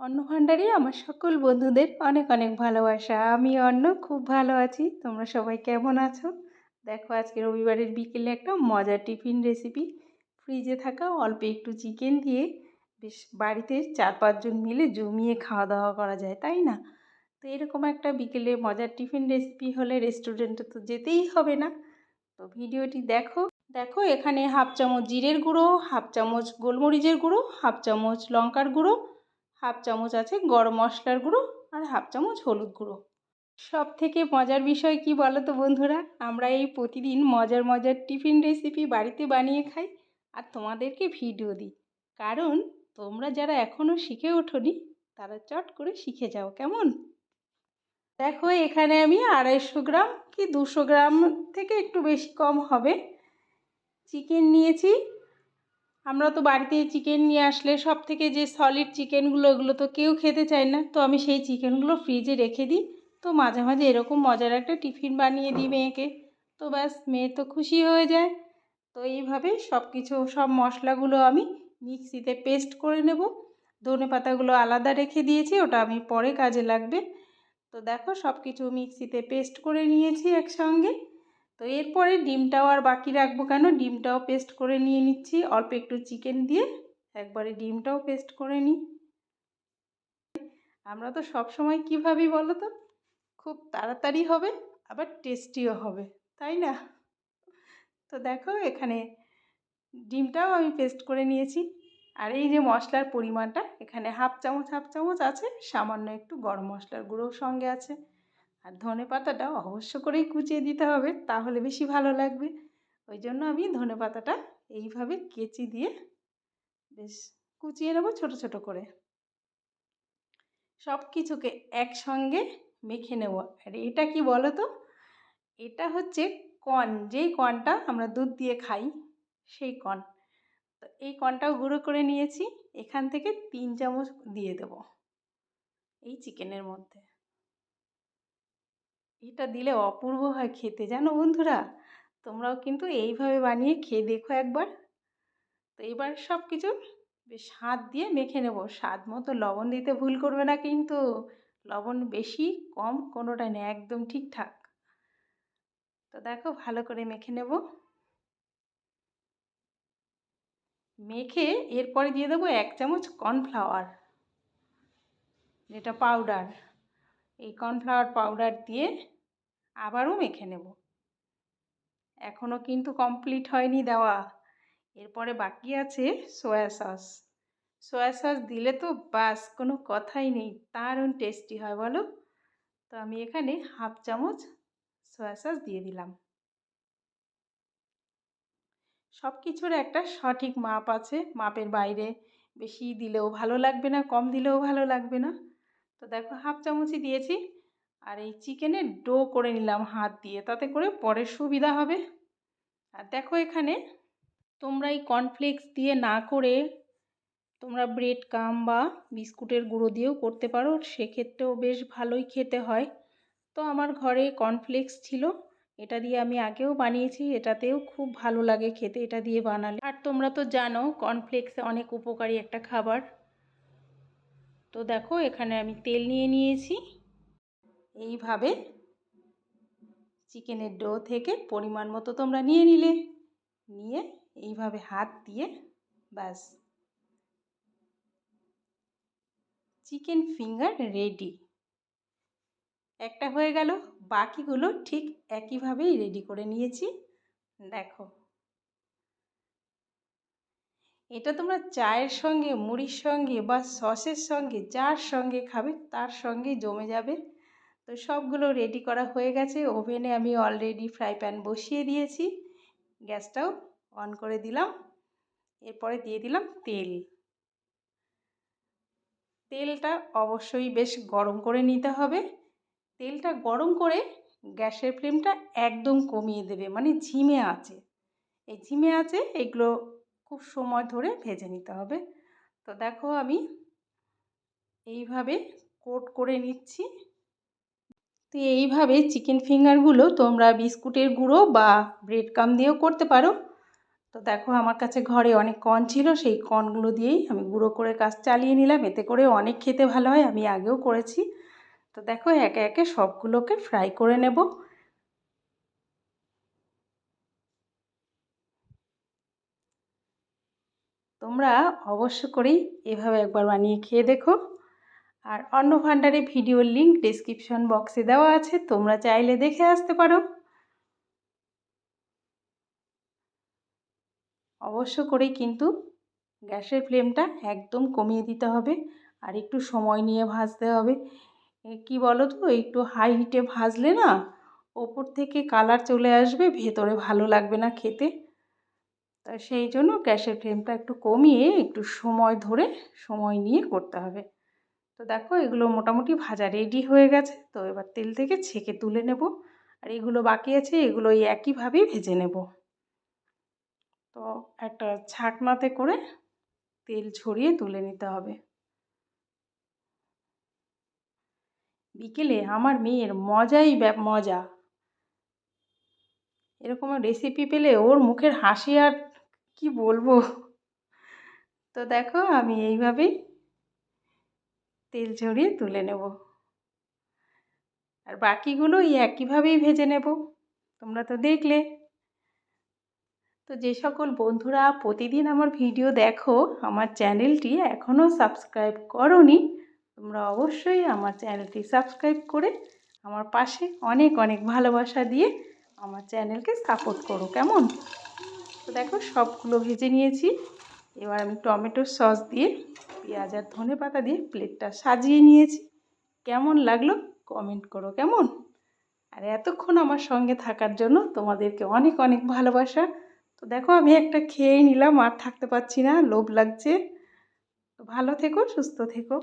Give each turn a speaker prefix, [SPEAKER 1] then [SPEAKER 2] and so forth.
[SPEAKER 1] অন্ন ভাণ্ডারে আমার সকল বন্ধুদের অনেক অনেক ভালোবাসা। আমি অন্ন খুব ভালো আছি। তোমরা সবাই কেমন আছো? দেখো, আজকে রবিবারের বিকেলে একটা মজার টিফিন রেসিপি ফ্রিজে থাকা অল্প একটু চিকেন দিয়ে বেশ বাড়িতে চার পাঁচজন মিলে জমিয়ে খাওয়া দাওয়া করা যায়, তাই না? তো এরকম একটা বিকেলে মজার টিফিন রেসিপি হলে রেস্টুরেন্টে তো যেতেই হবে না। তো ভিডিওটি দেখো। দেখো, এখানে হাফ চামচ জিরের গুঁড়ো হাফ চামচ গোলমরিচের গুঁড়ো হাফ চামচ লঙ্কার গুঁড়ো হাফ চামচ আছে গরম মশলার গুঁড়ো আর হাফ চামচ হলুদ গুঁড়ো। সব থেকে মজার বিষয় কি বলো তো বন্ধুরা? আমরা এই প্রতিদিন মজার মজার টিফিন রেসিপি বাড়িতে বানিয়ে খাই আর তোমাদেরকে ভিডিও দিই। কারণ তোমরা যারা এখনও শিখে ওঠোনি, তারা চট করে শিখে যাও, কেমন? দেখো এখানে আমি আড়াইশো গ্রাম কি দুশো গ্রাম থেকে একটু বেশি কম হবে। চিকেন নিয়েছি আমরা তো বাড়িতে চিকেন নিয়ে আসলে সব থেকে যে সলিড চিকেনগুলো ওগুলো তো কেউ খেতে চায় না। তো আমি সেই চিকেনগুলো ফ্রিজে রেখে দিই। তো মাঝে মাঝে এরকম মজার একটা টিফিন বানিয়ে দিই মেয়েকে। তো ব্যাস, মেয়ে তো খুশি হয়ে যায়। তো এইভাবে সব কিছু সব মশলাগুলো আমি মিক্সিতে পেস্ট করে নেব। ধনে পাতাগুলো আলাদা রেখে দিয়েছি, ওটা আমি পরে কাজে লাগবে। তো দেখো সব কিছু মিক্সিতে পেস্ট করে নিয়েছি একসঙ্গে। তো এরপরে ডিমটাও আর বাকি রাখব কেন? ডিমটাও পেস্ট করে নিয়ে নিচ্ছি। অল্প একটু চিকেন দিয়ে একবারে ডিমটাও পেস্ট করে নিই। আমরা তো সব সময় কী ভাবি বলো তো? খুব তাড়াতাড়ি হবে, আবার টেস্টিও হবে, তাই না? তো দেখো এখানে ডিমটাও আমি পেস্ট করে নিয়েছি। আর এই যে মশলার পরিমাণটা, এখানে হাফ চামচ হাফ চামচ আছে, সামান্য একটু গরম মশলার গুঁড়োও সঙ্গে আছে। আর ধনে পাতাটা অবশ্য করেই কুচিয়ে দিতে হবে, তাহলে বেশি ভালো লাগবে। ওই জন্য আমি ধনে পাতাটা এইভাবে কেচি দিয়ে বেশ কুচিয়ে নেব ছোটো ছোটো করে। সব কিছুকে একসঙ্গে মেখে নেব। আর এটা কি বলো তো এটা হচ্ছে কর্ন যেই কর্নটা আমরা দুধ দিয়ে খাই সেই কর্ন তো এই কর্নটাও গুঁড়ো করে নিয়েছি, এখান থেকে তিন চামচ দিয়ে দেব এই চিকেনের মধ্যে। এটা দিলে অপূর্ব হয় খেতে, জানো বন্ধুরা? তোমরাও কিন্তু এইভাবে বানিয়ে খেয়ে দেখো একবার। তো এবার সব কিছু বেশ হাত দিয়ে মেখে নেব। স্বাদ মতো লবণ দিতে ভুল করবে না কিন্তু, লবণ বেশি কম কোনোটাই নেই, একদম ঠিকঠাক। তো দেখো, ভালো করে মেখে নেব। মেখে এরপরে দিয়ে দেবো এক চামচ কর্নফ্লাওয়ার, যেটা পাউডার। এই কর্নফ্লাওয়ার পাউডার দিয়ে আবারও মেখে নেব। এখনও কিন্তু কমপ্লিট হয়নি দেওয়া। এরপরে বাকি আছে সয়া সস সয়া সস দিলে তো বাস, কোনো কথাই নেই। দারুণ টেস্টি হয় বলো। তো আমি এখানে হাফ চামচ সয়া সস দিয়ে দিলাম। সব কিছুর একটা সঠিক মাপ আছে মাপের বাইরে। বেশি দিলেও ভালো লাগবে না, কম দিলেও ভালো লাগবে না। তো দেখো হাফ চামচই দিয়েছি। আর এই চিকেনের ডো করে নিলাম হাত দিয়ে, তাতে করে পরে সুবিধা হবে। আর দেখো এখানে, তোমরা এই কর্নফ্লেক্স দিয়ে না করে তোমরা ব্রেড কাম বা বিস্কুটের গুঁড়ো দিয়েও করতে পারো, সেক্ষেত্রেও বেশ ভালোই খেতে হয়। তো আমার ঘরে কর্নফ্লেক্স ছিল, এটা দিয়ে আমি আগেও বানিয়েছি, এটাতেও খুব ভালো লাগে খেতে, এটা দিয়ে বানালে। আর তোমরা তো জানো কর্নফ্লেক্সে অনেক উপকারী একটা খাবার। তো দেখো, এখানে আমি তেল নিয়ে নিয়েছি। এইভাবে চিকেনের ডো থেকে পরিমাণ মতো তোমরা নিয়ে নিলে। নিয়ে এইভাবে হাত দিয়ে ব্যাস। চিকেন ফিঙ্গার রেডি একটা হয়ে গেল, বাকিগুলো ঠিক একইভাবেই রেডি করে নিয়েছি। দেখো। এটা তোমরা চায়ের সঙ্গে, মুড়ির সঙ্গে বা সসের সঙ্গে, যার সঙ্গে খাবে, তার সঙ্গেই জমে যাবে। তো সবগুলো রেডি করা হয়ে গেছে। ওভেনে আমি অলরেডি ফ্রাই প্যান বসিয়ে দিয়েছি। গ্যাসটাও অন করে দিলাম। এরপরে দিয়ে দিলাম তেল। তেলটা অবশ্যই বেশ গরম করে নিতে হবে। তেলটা গরম করে গ্যাসের ফ্লেমটা একদম কমিয়ে দেবে মানে ঝিমে আছে। এই ঝিমে আছে, এগুলো খুব সময় ধরে ভেজে নিতে হবে। তো দেখো আমি এইভাবে কোট করে নিচ্ছি। তো এইভাবে চিকেন ফিঙ্গারগুলো তোমরা বিস্কুটের গুঁড়ো বা ব্রেড কাম দিয়েও করতে পারো। তো দেখো আমার কাছে ঘরে অনেক কর্ন ছিল, সেই কর্নগুলো দিয়েই আমি গুঁড়ো করে কাজ চালিয়ে নিলাম। এতে করে অনেক খেতে ভালো হয়, আমি আগেও করেছি। তো দেখো একে একে সবগুলোকে ফ্রাই করে নেব। তোমরা অবশ্য করেই এভাবে একবার বানিয়ে খেয়ে দেখো। আর অন্য ভাণ্ডারে ভিডিওর লিঙ্ক ডিসক্রিপশন বক্সে দেওয়া আছে, তোমরা চাইলে দেখে আসতে পারো। অবশ্য করেই কিন্তু গ্যাসের ফ্লেমটা একদম কমিয়ে দিতে হবে আর একটু সময় নিয়ে ভাজতে হবে। কি বলো তো একটু হাই হিটে ভাজলে না ওপর থেকে কালার চলে আসবে, ভেতরে ভালো লাগবে না খেতে। তা সেই জন্য গ্যাসের ফ্লেমটা একটু কমিয়ে একটু সময় ধরে সময় নিয়ে করতে হবে। তো দেখো এগুলো মোটামুটি ভাজা রেডি হয়ে গেছে। তো এবার তেল থেকে ছেঁকে তুলে নেব। আর এগুলো বাকি আছে এগুলো এই একইভাবেই ভেজে নেব। তো একটা ছাকনাতে করে তেল ছড়িয়ে তুলে নিতে হবে। বিকেলে আমার মেয়ের মজাই মজা। এরকম রেসিপি পেলে ওর মুখের হাসি আর কি বলব? তো দেখো আমি এইভাবেই তেল ঝরিয়ে তুলে নেব। আর বাকিগুলো এই একইভাবেই ভেজে নেব। তোমরা তো দেখলে। তো যে সকল বন্ধুরা প্রতিদিন আমার ভিডিও দেখো, আমার চ্যানেলটি এখনও সাবস্ক্রাইব করনি, তোমরা অবশ্যই আমার চ্যানেলটি সাবস্ক্রাইব করে আমার পাশে অনেক অনেক ভালোবাসা দিয়ে আমার চ্যানেলকে সাপোর্ট করো, কেমন? তো দেখো সবগুলো ভেজে নিয়েছি। এবার আমি টমেটোর সস দিয়ে, পেঁয়াজ আর ধনে পাতা দিয়ে প্লেটটা সাজিয়ে নিয়েছি। কেমন লাগল কমেন্ট করো, কেমন? আর এতক্ষণ আমার সঙ্গে থাকার জন্য তোমাদেরকে অনেক অনেক ভালোবাসা। তো দেখো, আমি একটা খেয়েই নিলাম, আর থাকতে পারছি না, লোভ লাগছে। তো ভালো থেকো, সুস্থ থেকো।